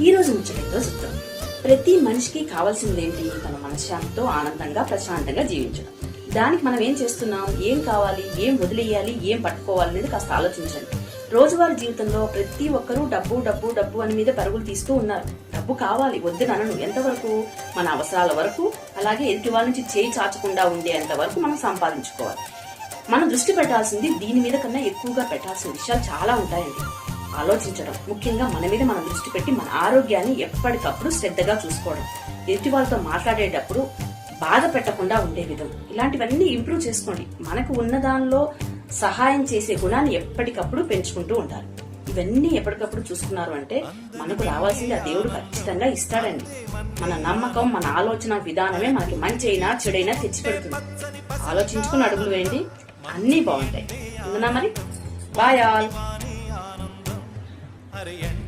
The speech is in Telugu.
ఈ రోజు ముచ్చటేందో ప్రతి మనిషికి కావాల్సింది ఏంటి తన మనశ్శాంతితో ఆనందంగా ప్రశాంతంగా జీవించడం. దానికి మనం ఏం చేస్తున్నాం? ఏం కావాలి? ఏం వదిలేయాలి? ఏం పట్టుకోవాలి అనేది కాస్త ఆలోచించండి. రోజువారీ జీవితంలో ప్రతి ఒక్కరూ డబ్బు డబ్బు డబ్బు అని మీద పరుగులు తీస్తూ ఉన్నారు. డబ్బు కావాలి వద్దునను ఎంతవరకు? మన అవసరాల వరకు. అలాగే ఎదుటి వాళ్ళ నుంచి చేయి చాచకుండా ఉండేంత వరకు మనం సంపాదించుకోవాలి. మనం దృష్టి పెట్టాల్సింది దీని మీద కన్నా ఎక్కువగా పెట్టాల్సిన విషయాలు చాలా ఉంటాయండి. ఆలోచించడం. ముఖ్యంగా మన మీద మనం దృష్టి పెట్టి మన ఆరోగ్యాన్ని ఎప్పటికప్పుడు శ్రద్ధగా చూసుకోవడం. ఎదుటి వాళ్ళతో మాట్లాడేటప్పుడు బాధ పెట్టకుండా ఉండే విధం. ఇలాంటివన్నీ ఇంప్రూవ్ చేసుకోండి. మనకు ఉన్న దానిలో సహాయం చేసే గుణాన్ని ఎప్పటికప్పుడు పెంచుకుంటూ ఉండాలి. ఇవన్నీ ఎప్పటికప్పుడు చూసుకున్నారు అంటే మనకు రావాల్సింది ఆ దేవుడు ఖచ్చితంగా ఇస్తాడండి. మన నమ్మకం మన ఆలోచన విధానమే మనకి మంచి అయినా చెడైనా తెచ్చిపెడుతుంది. ఆలోచించుకుని అడుగులు వేయండి. అన్నీ బాగుంటాయి. ఉందన్నా మరి? Bye all somebody and